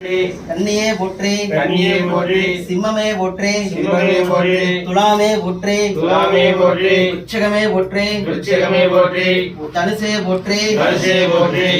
கண்ணியே போற்றி கண்ணியே போற்றி சிம்மமே போற்றி சிம்மமே போற்றி துலாமே போற்றி துலாமே போற்றி உச்சகமே போற்றி விருச்சிகமே போற்றி தனுசே போற்றி தரிசே போற்றி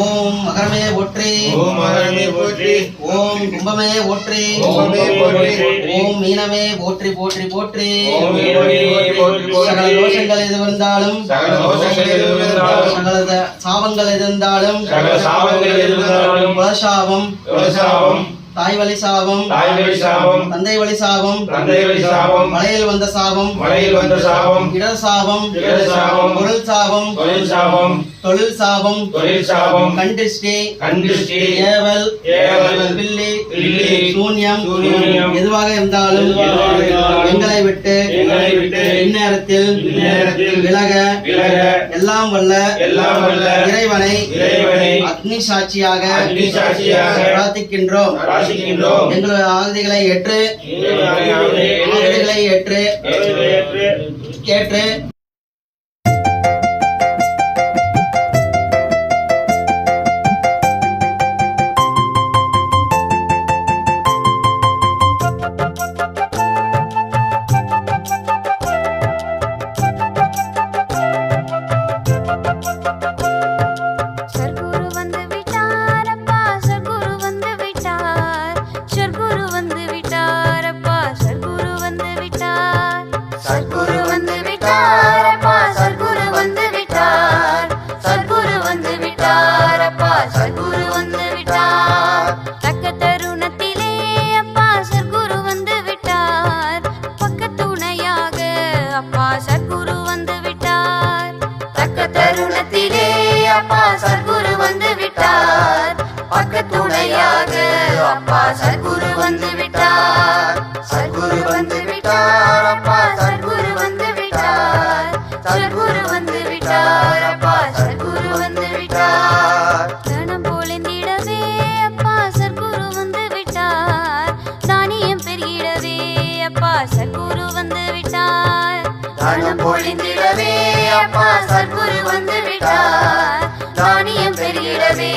ஓம் மகரமே போற்றி. ஓம் மகரமே போற்றி. ஓம் கும்பமே போற்றி. கும்பமே போற்றி. ஓம் மீனமே போற்றி போற்றி போற்றி. ஓம் மீனமே போற்றி சகல போற்றி. தோஷங்கள் எது வந்தாலும் சகல தோஷங்கள் எது வந்தாலும் சகல சாபங்கள் எது இருந்தாலும் சகல சாபங்கள் எது வந்தாலும் குலசாபம் குலசாபம். தாய் வழி சாபம் தாய் வழி சாபம் தந்தை வழி சாபம் தந்தை வழி சாபம் மலையில் வந்த சாபம் மலையில் வந்த சாபம் இடர் சாபம் இடர் சாபம், பொருள் சாபம் தொழில் சாபம் தொழில் சாபம் தொழில் சாபம் கண்டிஷ்டி கண்டிஷ்டி ஏவல் ஏவல், பில்லி பில்லி, சூன்யம் சூன்யம், எதுவாக இருந்தாலும் எதுவாக இருந்தாலும் எங்களை விட்டு எங்களை விட்டு இந்நேரத்தில் இந்நேரத்தில் விலக விலக எல்லாம் வல்ல எல்லாம் வல்ல இறைவனை இறைவனை அக்னி சாட்சியாக அக்னி சாட்சியாக பிரார்த்திக்கின்றோம். பிரார்த்திக்கின்றோம். எங்களது ஆகுதிகளை ஏற்று. ஆகுதிகளை ஏற்று. ஏற்று. பெருகிடவே அப்பா சர்க்குரு வந்து விட்டார். கணம் பொழிந்திடவே அப்பா சர்க்குரு வந்து விட்டார். தானியம் பெருகிடவே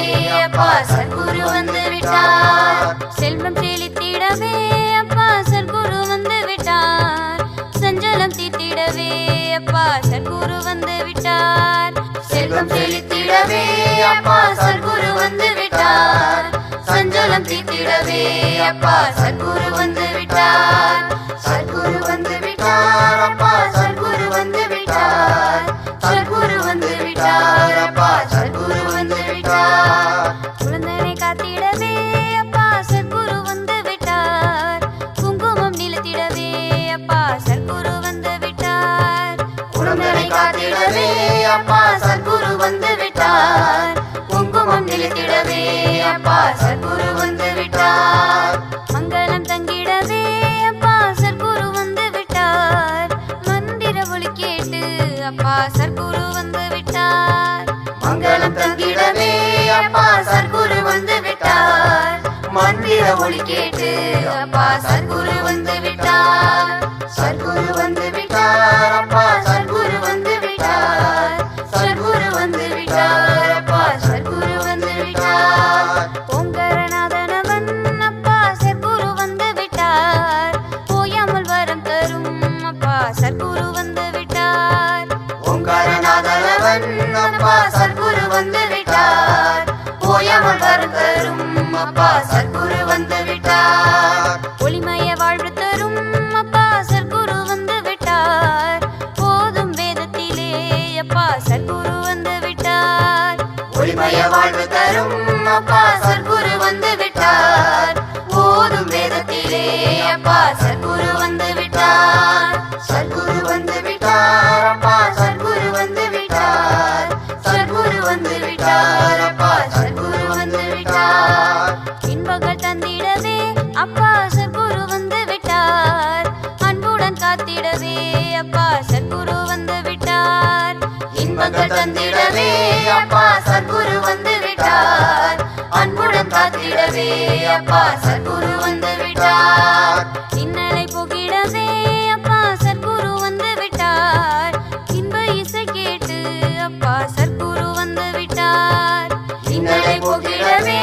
அப்பா சர்க்குரு வந்து விட்டார். செல்வம் செழித்திடவே அப்பா சர்க்குரு வந்து விட்டார். சஞ்சலம் தீத்திடவே அப்பா சர்க்குரு வந்து விட்டார். செல்வம் செழித்திடவே அப்பா சர்க்குரு வந்து விட்டார். சஞ்சலம் தீத்திடவே அப்பா சர்க்குரு காத்திடவே. அப்பா சத்குரு வந்து விட்டார். குங்குமம் நிலத்திடவே அப்பா சத்குரு வந்து விட்டார். மங்களம் தங்கிடவே. அப்பா சத்குரு வந்து விட்டார். மந்திர ஒளி கேட்டு அப்பா சத்குரு வந்து விட்டார். மங்களம் தங்கிடவே. அப்பா சத்குரு வந்து விட்டார். மந்திர ஒளி கேட்டு அப்பா சத்குரு வந்து விட்டார். சத்குரு வந்து அப்பா சத்குரு வந்து விட்டார். அன்புடன் காத்திடவே அப்பா சத்குரு வந்து விட்டார். இன்னலை புகிடவே அப்பா சத்குரு வந்து விட்டார். இன்ப இசை கேட்டு அப்பா சத்குரு வந்து விட்டார். இன்னலை புகிடவே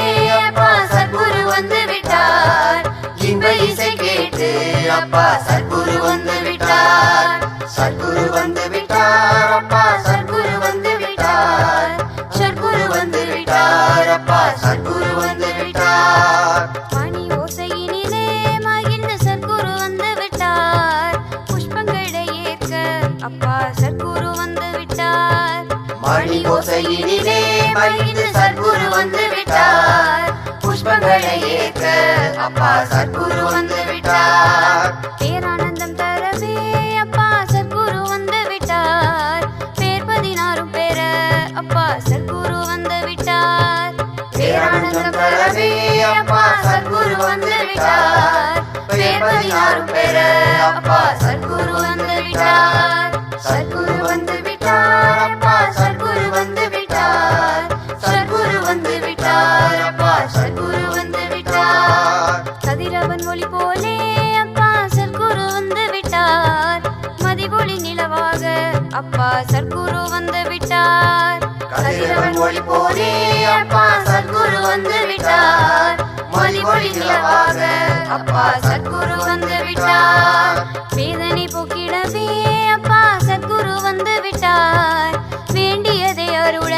அப்பா சத்குரு வந்து விட்டார். இன்ப இசை கேட்டு அப்பா சத்குரு வந்து ஏற்க. அப்பா சத்குரு வந்து விட்டார் பேரானந்தம் தரவே அப்பா சர்க்குரு வந்து விட்டார் பேர் பதினாறும் பேர அப்பா சர்க்குரு வந்து விட்டார் பேரானந்தம் தரவே அப்பா சத்குரு வந்து விட்டார் பேர் பதினாறும் பெற அப்பா சத்குரு வந்து விட்டார் சத்குரு வந்து மொழி போதே அப்பா சத்குரு வந்து விட்டார் மொழி மொழி நிலவாக அப்பா சத்குரு வந்து விட்டார் வேதனை போக்கிடவே அப்பா சத்குரு வந்து விட்டார் வேண்டியதை அருள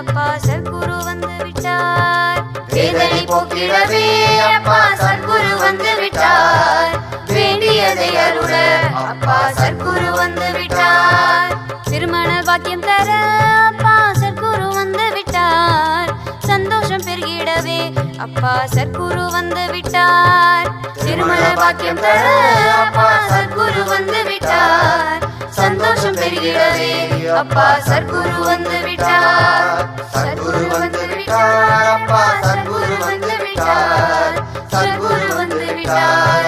அப்பா சத்குரு வந்து விட்டார் வேதனை போக்கிடவே அப்பா சத்குரு வந்து விட்டார் வேண்டியதை அருள அப்பா சத்குரு வந்து விட்டார் திருமண வாக்கியம் தர அப்பா சர்க்குரு வந்து விட்டார். திருமண பாக்கியம் தர அப்பா சர்க்குரு வந்து விட்டார். சந்தோஷம் பெருகிடவே அப்பா சர்க்குரு வந்து விட்டார். சர்க்குரு வந்து விட்டார் அப்பா சர்க்குரு வந்து விட்டார். சர்க்குரு வந்து விட்டார்.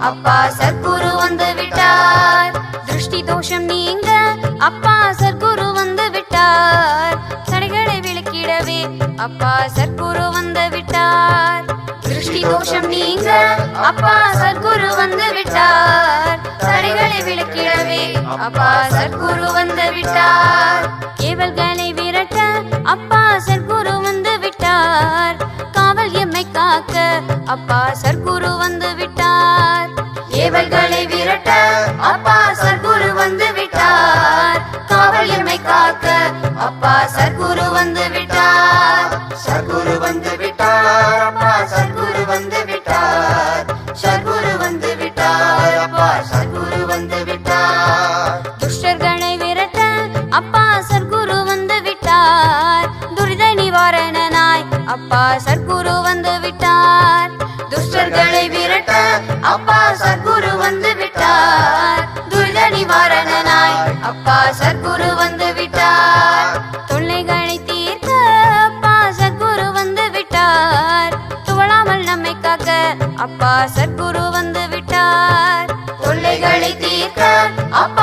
அப்பா சத்குரு வந்து விட்டார் திருஷ்டி தோஷம் நீங்க அப்பா சர்க்குரு வந்து விட்டார் தடைகளை விளக்கிடவே அப்பா சர்க்குரு வந்து விட்டார் திருஷ்டி தோஷம் நீங்க அப்பா சத்குரு வந்து விட்டார் தடைகளை விளக்கிடவே அப்பா சத்குரு வந்து விட்டார் கேவல்களை அப்பா சர்க்குரு வந்து விட்டார். தொல்லைகளை தீர்க்க அப்பா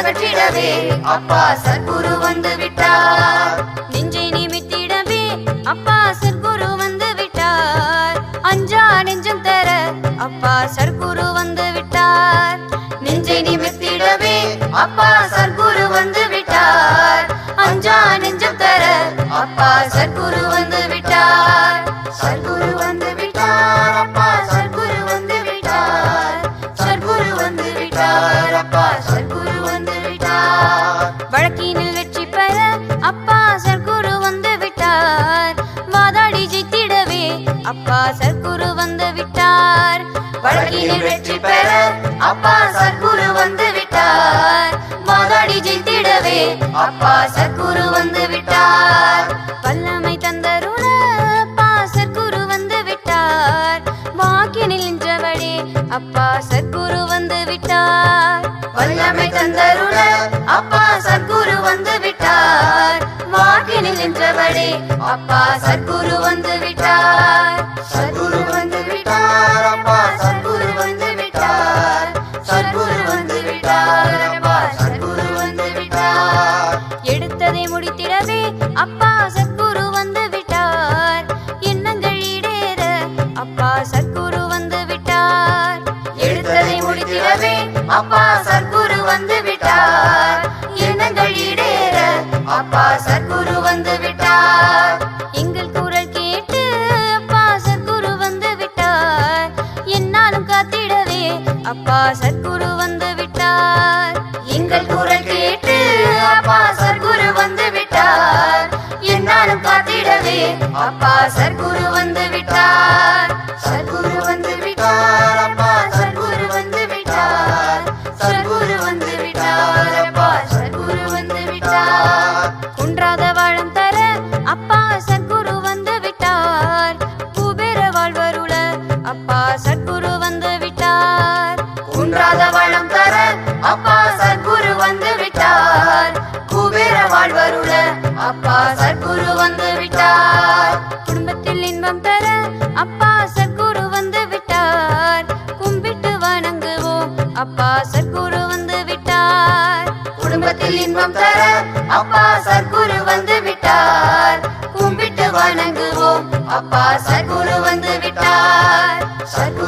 அகற்றிடவே அப்பா சத்குரு வந்து விட்டார். நெஞ்சை நிமித்திடவே அப்பா சத்குரு வந்து விட்டார். அஞ்சா நெஞ்சம் தர அப்பா சத்குரு வந்து விட்டார். நெஞ்சை நிமித்திடவே அப்பா அப்பா சற்பு விடவே. அப்பா சர்க்குரு வந்து விட்டார். சர்க்குரு Shut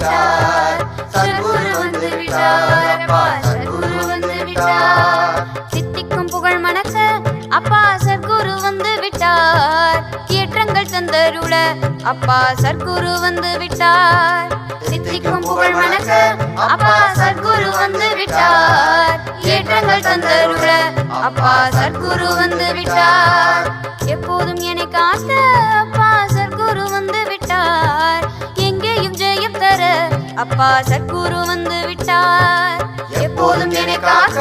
விட்டார். சத்குரு வந்து விட்டார். அப்பா சத்குரு வந்து விட்டார். சித்திக்கும் புகழ் மணக்க அப்பா சத்குரு வந்து விட்டார். ஏற்றங்கள் தந்தருள அப்பா சத்குரு வந்து விட்டார். சித்திக்கும் புகழ் மணக்க அப்பா சத்குரு வந்து விட்டார். ஏற்றங்கள் தந்தருள அப்பா சத்குரு வந்து விட்டார். எப்போதும் என்னை காத்த அப்பா சத்குரு வந்து விட்டார். எப்போதும் எனக்காக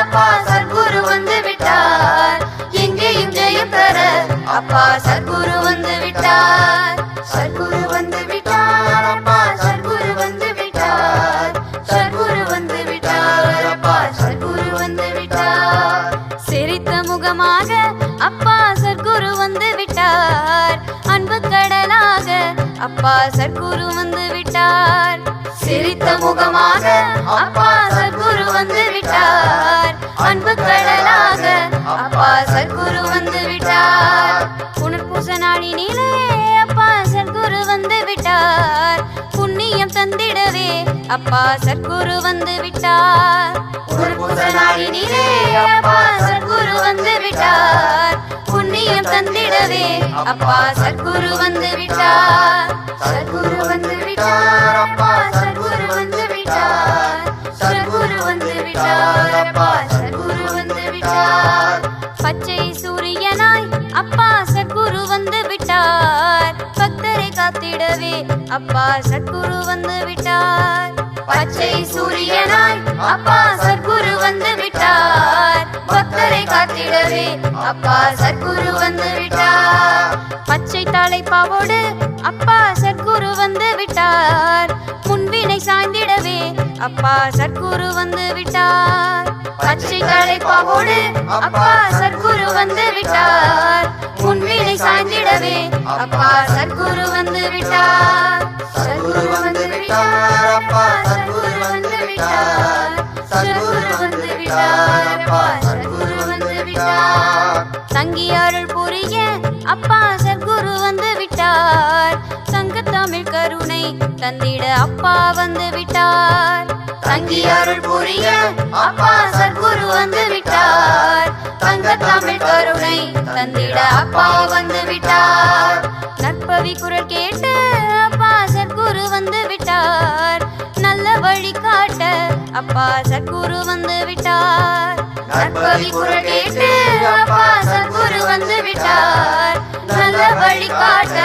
அப்பா சத்குரு வந்து விட்டார். எங்கேயும் ஜெயம் பெற அப்பா சத்குரு வந்து விட்டார். சத்குரு வந்து விட்டார் அப்பா சத்குரு வந்து விட்டார். சத்குரு வந்து விட்டார் அப்பா சத்குரு வந்து விட்டார். சிரித்த முகமாக அப்பா சத்குரு வந்து விட்டார். அன்பு கடலாக அப்பா சத்குரு வந்து அப்பா சத்குரு வந்து விட்டார் புதனாயினிலே அப்பா சத்குரு வந்து விட்டார் புண்ணியம் தந்திடவே அப்பா சத்குரு வந்து விட்டார் சத்குரு வந்து விட்டார் அப்பா சத்குரு வந்து விட்டார் சத்குரு வந்து விட்டார் அப்பா சத்குரு வந்து விட்டார் பச்சை சூரியனாய் அப்பா சத்குரு வந்து விட்டார் பக்தரை காத்திடவே அப்பா சத்குரு வந்து விட்டார் பச்சை சூரியனாய் அப்பா சர்க்குரு வந்து விட்டார். பக்தரை காத்திடவே அப்பா சர்க்குரு வந்து விட்டார் பச்சை தாளை பாவோடு அப்பா சர்க்குரு வந்து விட்டார். முன்வினை சாய்ந்திடவே அப்பா சர்க்குரு வந்து விட்டார். பச்சை தாளை பாவோடு அப்பா சர்க்குரு வந்து விட்டார். முன்வினை சாய்ந்திடவே அப்பா சர்க்குரு வந்து விட்டார். சர்க்குரு வந்து விட்டார் அப்பா சர்க்குரு வந்து விட்டார். சர்க்குரு வந்து சத்குரு வந்து விட்டார். தங்கி அருள் புரிய அப்பா சத்குரு வந்து விட்டார். தங்க தமிழ் கருணை தந்திட அப்பா வந்து விட்டார். தங்கி அருள் புரிய அப்பா சத்குரு வந்து விட்டார். தங்க தமிழ் கருணை தந்திட அப்பா வந்து விட்டார். நற்பவி குரல் கேட்டு சத்குரு வந்து விட்டார். நற்பவி குரல் கேட்டு அப்பா சத்குரு வந்து விட்டார். நல்ல வழி காட்ட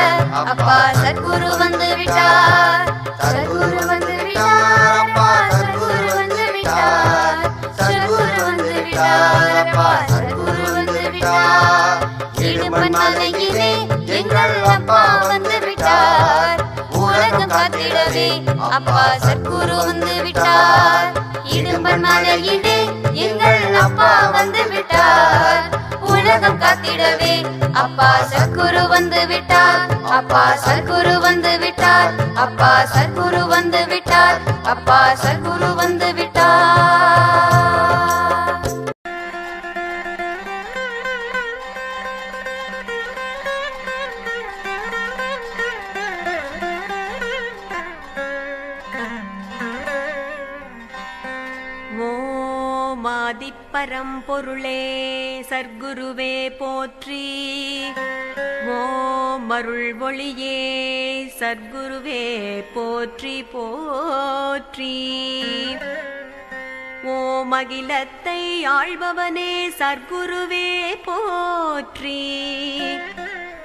அப்பா சத்குரு வந்து விட்டார். சத்குரு வந்து விட்டார் அப்பா சத்குரு வந்து விட்டார். சத்குரு வந்து விட்டார் அப்பா சத்குரு வந்து விட்டார். இடுமன் மலையிலே எங்கள் அப்பா வந்து விட்டார். உலகம் காத்திடவே அப்பா சத்குரு வந்து விட்டார். இடும்பன் மலையிலே எங்கள் அப்பா வந்து விட்டார். உலகம் காத்திடவே அப்பா சத்குரு வந்து விட்டார். அப்பா சத்குரு வந்து விட்டார். அப்பா சத்குரு வந்து விட்டார். அப்பா சத்குரு பொருளே சர்க்குருவே போற்றி. ஓமருள் ஒளியே சர்க்குருவே போற்றி போற்றி. மகிலத்தை ஆழ்பவனே சர்க்குருவே போற்றி.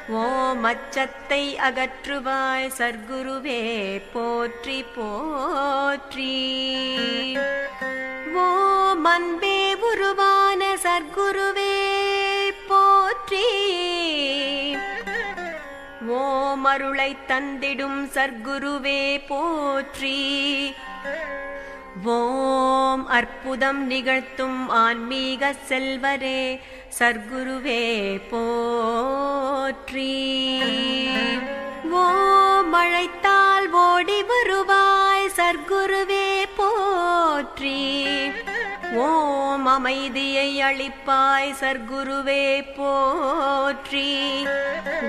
ஓம் அச்சத்தை அகற்றுவாய் சர்க்குருவே போற்றி போற்றி. ஓம் அன்பே உருவான சர்க்குருவே போற்றி. ஓம் அருளை தந்திடும் சர்க்குருவே போற்றி. ஓம் அற்புதம் நிகழ்த்தும் ஆன்மீக செல்வரே சர்க்குருவே போற்றி. ஓ மழைத்தால் ஓடி வருவாய் சர்க்குருவே போற்றி. ஓம் அமைதியை அளிப்பாய் சர்க்குருவே போற்றி.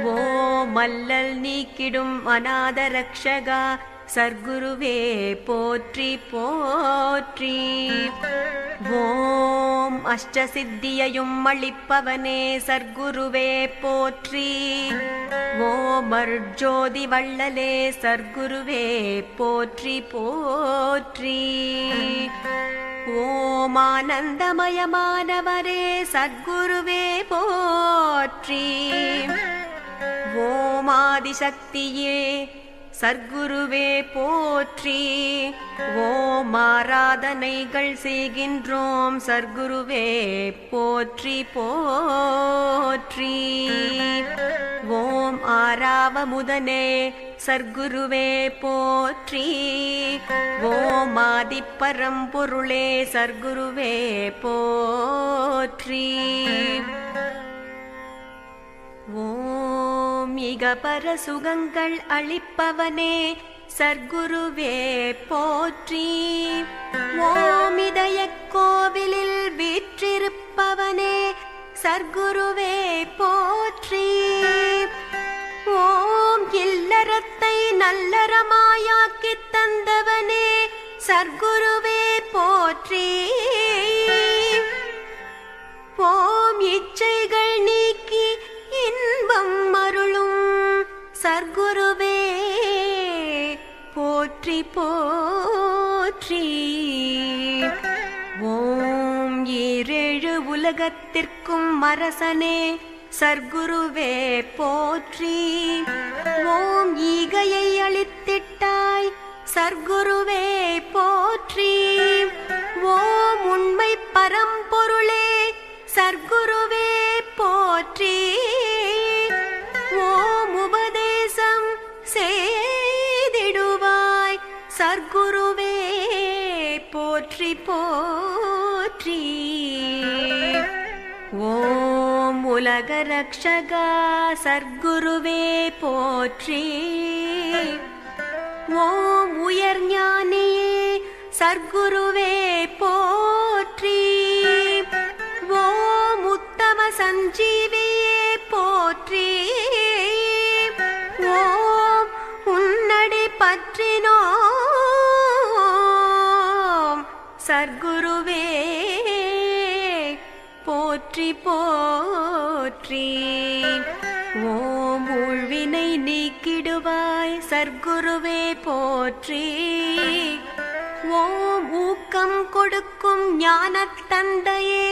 ஓம் அல்லல் நீக்கிடும் அநாத ரக்ஷகா சர்க்குருவே போற்றி போற்றி. ஓம் அஷ்டசித்தியையும் அளிப்பவனே சர்க்குருவே போற்றி. ஓம் அர்ஜோதி வள்ளலே சர்க்குருவே போற்றி போற்றி. ஓம் ஆனந்தமயமானவரே சர்க்குருவே போற்றி. ஓம் ஆதிசக்தியே சர்க்குருவே போற்றி. ஓம் ஆராதனைகள் செய்கின்றோம். சர்க்குருவே போற்றி போற்றி. ஓம் ஆராவமுதனே சர்க்குருவே போற்றி. ஓம் ஆதிப்பரம்பொருளே சர்க்குருவே போற்றி. ஓம் இகபர சுகங்கள் அளிப்பவனே சர்க்குருவே போற்றி. ஓம் இதய கோவிலில் வீற்றிருப்பவனே சர்க்குருவே போற்றி. ஓம் இல்லறத்தை நல்லறமாயாக்கி தந்தவனே சர்க்குருவே போற்றி. ஓம் இச்சைகள் நீக்கி இன்பம் அருளும் சர்க்குருவே. போற்றி போற்றி. ஓம் ஈரேழு உலகத்திற்கும் அரசனே சர்க்குருவே போற்றி. ஓம் ஈகையை அளித்திட்டாய் சர்க்குருவே போற்றி. ஓம் உண்மை பரம்பொருளே சர்க்குருவே போற்றி. சர்க்குருவே போற்றி போற்றி. ஓம் உலக ரக்ஷகா சர்க்குருவே போற்றி. ஓம் உயர் ஞானியே சர்க்குருவே போற்றி. ஓம் உத்தம சஞ்சீவி சர்க்குருவே போற்றி. ஓம் ஊக்கம் கொடுக்கும் ஞான தந்தையே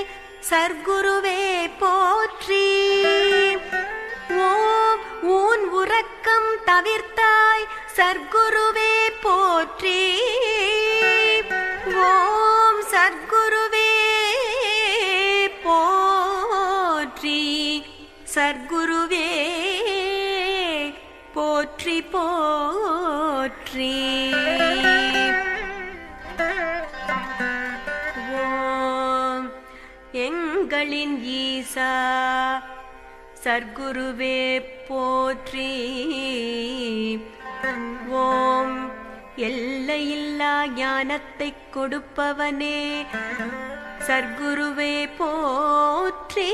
சர்க்குருவே போற்றி. ஓம் ஊன் உறக்கம் தவிர்த்தாய் சர்க்குருவே போற்றி. ஓம் சர்க்குருவே போற்றி. சர்க்குருவே போற்றி. ஓம் எங்களின் ஈசா சர்க்குருவே போற்றி. ஓம் எல்லையில்லா ஞானத்தை கொடுப்பவனே சர்க்குருவே போற்றி.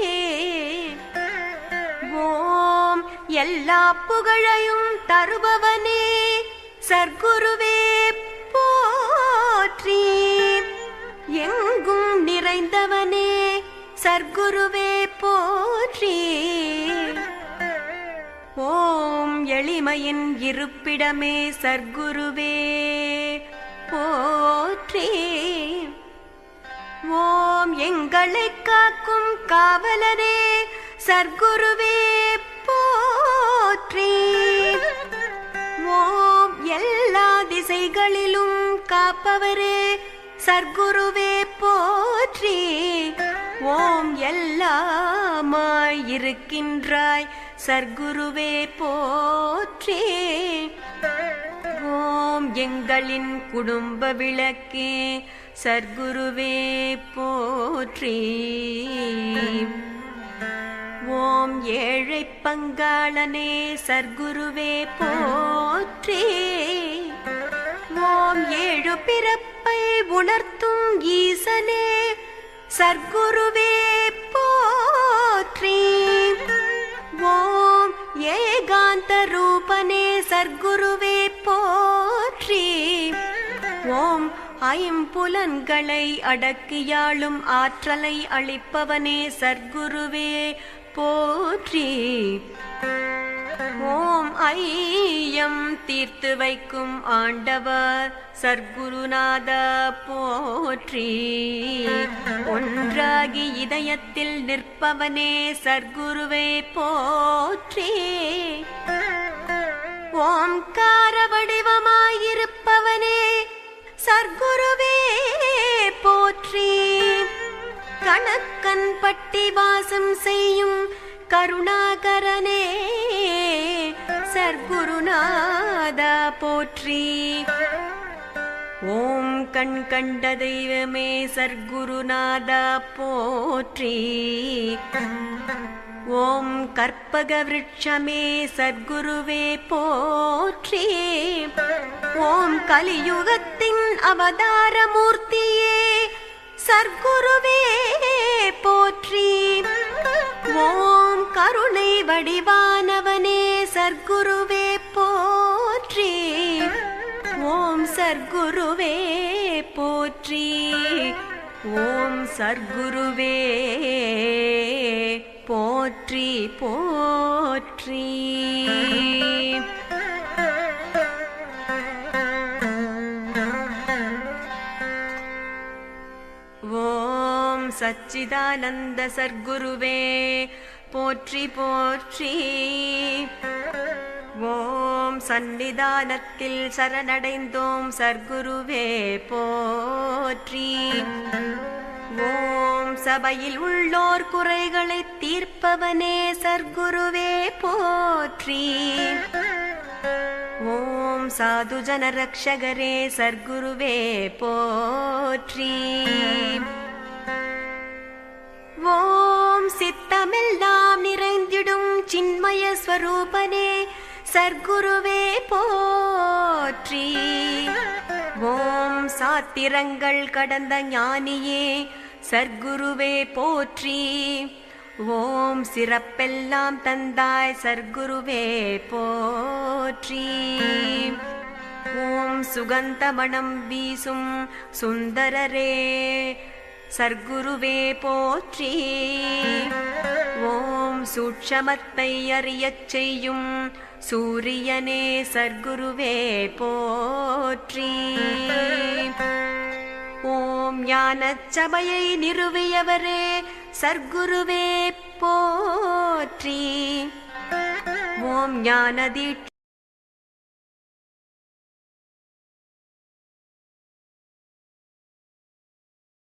ஓம் எல்லா புகழையும் தருபவனே சர்க்குருவே போற்றி. எங்கும் நிறைந்தவனே சர்க்குருவே போற்றி. ஓம் எளிமையின் இருப்பிடமே சர்க்குருவே போற்றி. ஓம் எங்களை காக்கும் காவலனே சர்க்குருவே போற்றி. எல்லா திசைகளிலும் காப்பவரே சர்க்குருவே போற்றி. ஓம் எல்லாமாய் இருக்கின்றாய் சர்க்குருவே போற்றி. ஓம் எங்களின் குடும்ப விளக்கே சர்க்குருவே போற்றி. ஓம் ஏழை பங்காளனே சர்க்குருவே போற்றி. ஓம் ஏழு பிறப்பை உணர்த்தும் ஈசனே சர்க்குருவே போற்றி. ஓம் ஏகாந்த ரூபனே சர்க்குருவே போற்றி. ஓம் ஐம்புலன்களை அடக்கியாளும் ஆற்றலை அளிப்பவனே சர்க்குருவே. போற்றி. ஓம் ஐயம் தீர்த்து வைக்கும் ஆண்டவர் சர்க்குருநாத போற்றி. ஒன்றாகி இதயத்தில் நிற்பவனே சர்க்குருவே போற்றி. ஓம்கார வடிவமாயிருப்பவனே சர்க்குருவே போற்றி. கணக்கன் பட்டி வாசம் செய்யும் கருணாகரனே சர்க்குருநாதா போற்றி. ஓம் கண் கண்ட தெய்வமே சர்க்குருநாதா போற்றி. ஓம் கற்பக விருட்சமே சர்க்குருவே போற்றி. ஓம் கலியுகத்தின் அவதாரமூர்த்தியே சர்க்குருவே போற்றி. ஓம் கருணை வடிவானவனே சர்க்குருவே போற்றி. ஓம் சர்க்குருவே போற்றி. ஓம் சர்க்குருவே போற்றி போற்றி. ஓம் சச்சிதானந்த சர்க்குருவே. போற்றி போற்றி. ஓம் சந்நிதானத்தில் சரணடைந்தோம் சர்க்குருவே. போற்றி. ஓம் சபையில் உள்ளோர் குறைகளை தீர்ப்பவனே சர்க்குருவே. போற்றி. ஓம் ஓம் சாதுஜன ரக்ஷகரே சர்க்குருவே. போற்றி. ஓம். சித்தமெல்லாம் நிறைந்திடும் சின்மய ஸ்வரூபனே. சர்க்குருவே போற்றி. ஓம் சாத்திரங்கள் கடந்த ஞானியே. சர்க்குருவே போற்றி. ஓம் சிறப்பெல்லாம் தந்தாய் சர்க்குருவே போற்றி. ஓம் சுகந்த மணம் வீசும் சுந்தரரே. சர்க்குருவே போற்றி. ஓம் சூட்சமத்தை அறியச் செய்யும் சூரியனே சர்க்குருவே போற்றி. ஓம் ஞானச் சபையை நிறுவியவரே சர்க்குருவே போற்றி. ஓம் ஞான தீட்சை